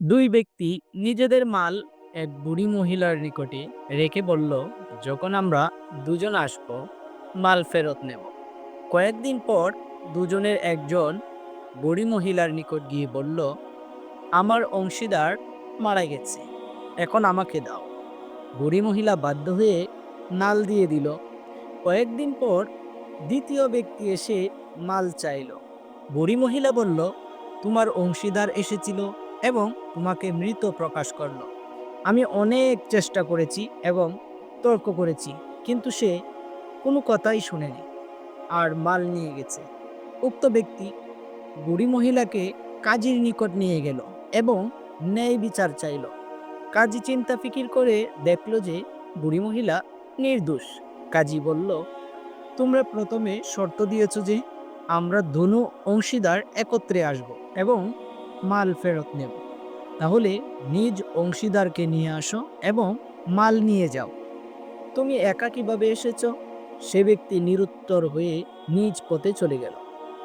দুই ব্যক্তি নিজেদের মাল এক বুড়ি মহিলার নিকটে রেখে বলল, যখন আমরা দুজন আসব, মাল ফেরত নেব। কয়েকদিন পর দুজনের একজন বুড়ি মহিলার নিকট গিয়ে বলল, আমার অংশীদার মারা গেছে, এখন আমাকে দাও। বুড়ি মহিলা বাধ্য হয়ে নাল দিয়ে দিল। কয়েকদিন পর দ্বিতীয় ব্যক্তি এসে মাল চাইল। বুড়ি মহিলা বলল, তোমার অংশীদার এসেছিল এবং তোমাকে মৃত প্রকাশ করল। আমি অনেক চেষ্টা করেছি এবং তর্ক করেছি, কিন্তু সে কোনো কথাই শুনেনি আর মাল নিয়ে গেছে। উক্ত ব্যক্তি বুড়ি মহিলাকে কাজীর নিকট নিয়ে গেল এবং ন্যায় বিচার চাইল। কাজী চিন্তা ফিকির করে দেখল যে বুড়ি মহিলা নির্দোষ। কাজী বলল, তোমরা প্রথমে শর্ত দিয়েছ যে আমরা ধনু অংশীদার একত্রে আসব এবং মাল ফেরত নেব। তাহলে নিজ অংশীদারকে নিয়ে আসো এবং মাল নিয়ে যাও। তুমি একা কীভাবে এসেছ? সে ব্যক্তি নিরুত্তর হয়ে নিজ পথে চলে গেল।